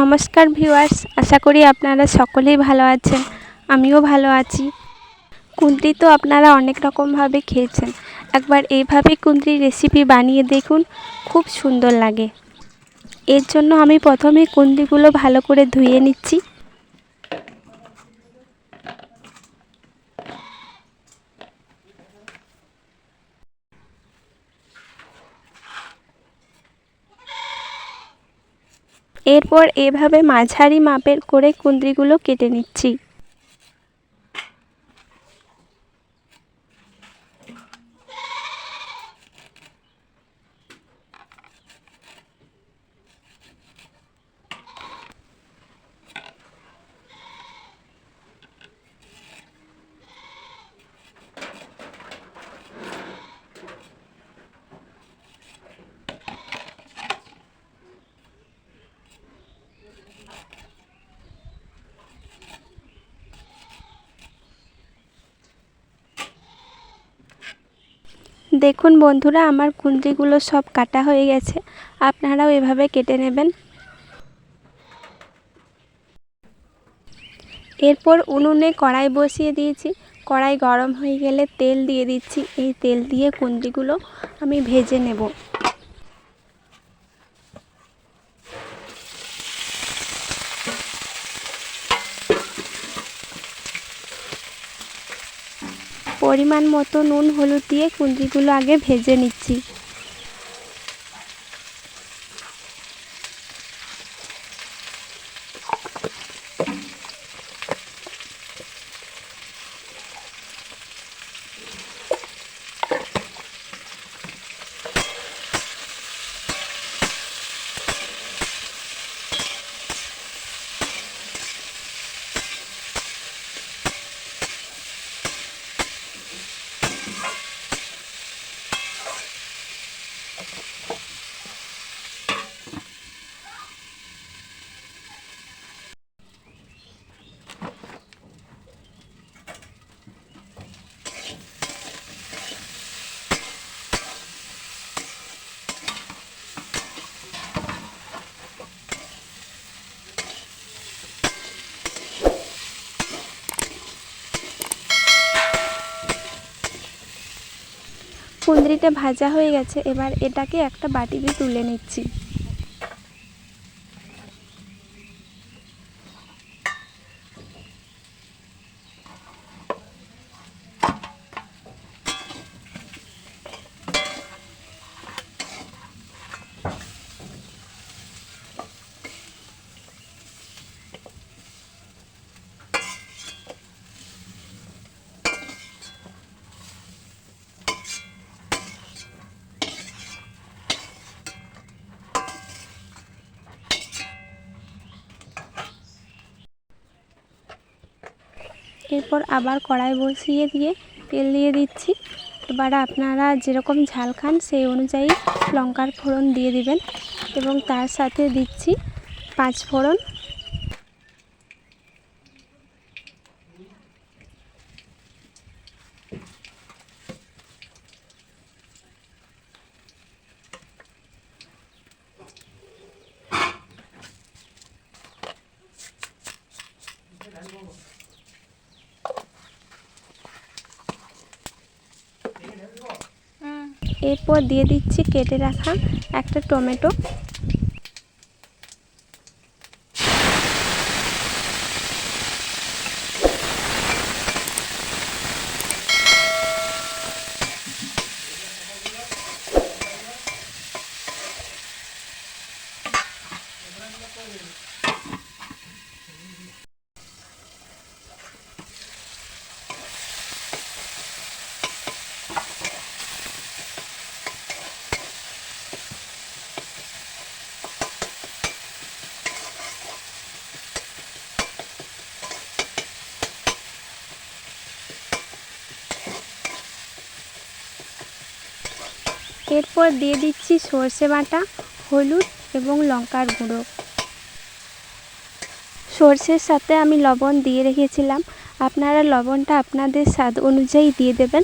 নমস্কার ভিউয়ার্স, আশা করি আপনারা সকলেই ভালো আছেন, আমিও ভালো আছি। কুঁদরি তো আপনারা অনেক রকমভাবে খেয়েছেন। একবার এইভাবে কুঁদরির রেসিপি বানিয়ে দেখুন, খুব সুন্দর লাগে। এর জন্য আমি প্রথমে কুঁদরিগুলো ভালো করে ধুয়ে নিচ্ছি। এরপর এভাবে মাঝারি মাপের করে কুঁদরিগুলো কেটে নিচ্ছি। দেখুন বন্ধুরা, আমার কুঞ্জিগুলো সব কাটা হয়ে গেছে। আপনারাও এভাবে কেটে নেবেন। এরপর উনুনে কড়াই বসিয়ে দিয়েছি। কড়াই গরম হয়ে গেলে তেল দিয়ে দিচ্ছি। এই তেল দিয়ে কুঁদরিগুলো আমি ভেজে নেব। পরিমাণ মতো নুন হলুদ দিয়ে কুঁদরিগুলো আগে ভেজে নিচ্ছি। কুঁদরিটা ভাজা হয়ে গেছে এবার এটাকে একটা বাটিতে তুলে নিচ্ছি। এরপর আবার কড়াই বসিয়ে দিয়ে তেল দিয়ে দিচ্ছি। এবার আপনারা যেরকম ঝাল খান, সেই অনুযায়ী লঙ্কার ফোড়ন দিয়ে দিবেন এবং তার সাথে দিচ্ছি পাঁচ ফোড়ন এরপর দিয়ে দিচ্ছি কেটে রাখা একটা টমেটো। এরপর দিয়ে দিচ্ছি সর্ষে বাটা, হলুদ এবং লঙ্কার গুঁড়ো। সর্ষের সাথে আমি লবণ দিয়ে রেখেছিলাম। আপনারা লবণটা আপনাদের স্বাদ অনুযায়ী দিয়ে দেবেন।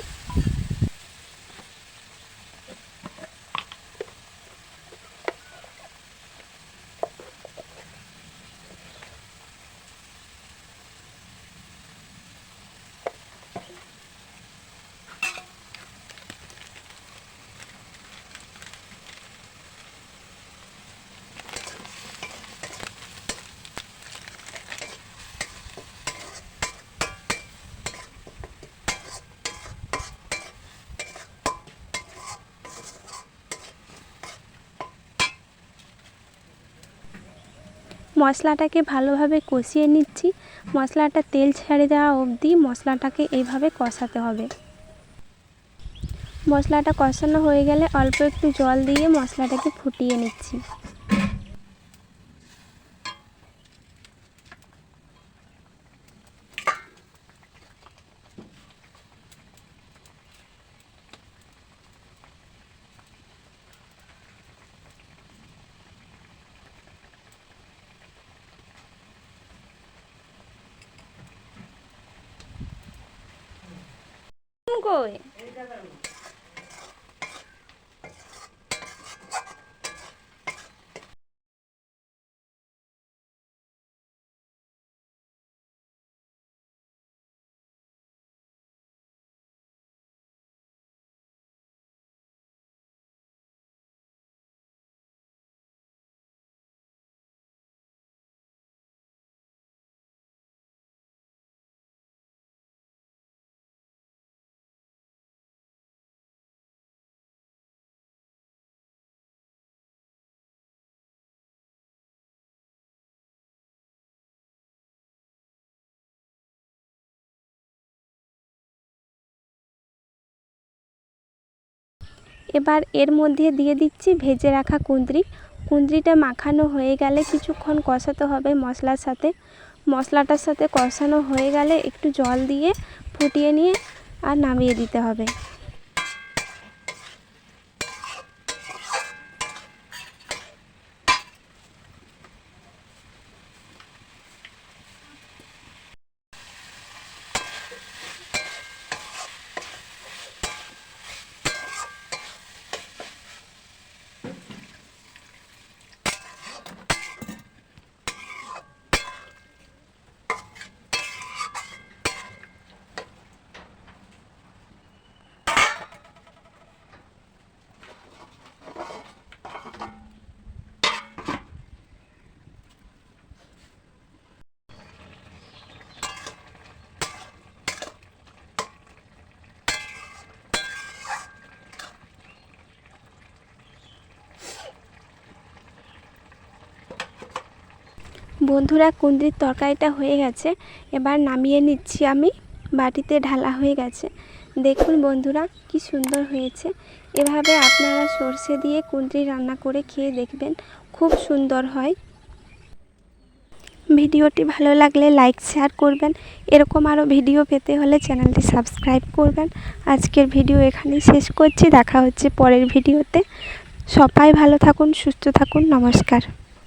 মশলাটাকে ভালোভাবে কষিয়ে নিচ্ছি। মশলাটা তেল ছেড়ে দেওয়া অবধি মশলাটাকে এইভাবে কষাতে হবে। মশলাটা কষানো হয়ে গেলে অল্প একটু জল দিয়ে মশলাটাকে ফুটিয়ে নিচ্ছি। কই? এবার এর মধ্যে দিয়ে দিচ্ছি ভেজে রাখা কুঁদরি। কুঁদরিটা মাখানো হয়ে গেলে কিছুক্ষণ কষাতে হবে মশলার সাথে। মশলাটার সাথে কষানো হয়ে গেলে একটু জল দিয়ে ফুটিয়ে নিয়ে আর নামিয়ে দিতে হবে। বন্ধুরা, কুঁদরির তরকারিটা হয়ে গেছে। এবার নামিয়ে নিচ্ছি আমি। বাটিতে ঢালা হয়ে গেছে। দেখুন বন্ধুরা, কি সুন্দর হয়েছে। এভাবে আপনারা সর্ষে দিয়ে কুঁদরি রান্না করে খেয়ে দেখবেন, খুব সুন্দর হয়। ভিডিওটি ভালো লাগলে লাইক, শেয়ার করবেন। এরকম আরও ভিডিও পেতে হলে চ্যানেলটি সাবস্ক্রাইব করবেন। আজকের ভিডিও এখানেই শেষ করছি। দেখা হচ্ছে পরের ভিডিওতে। সবাই ভালো থাকুন, সুস্থ থাকুন। নমস্কার।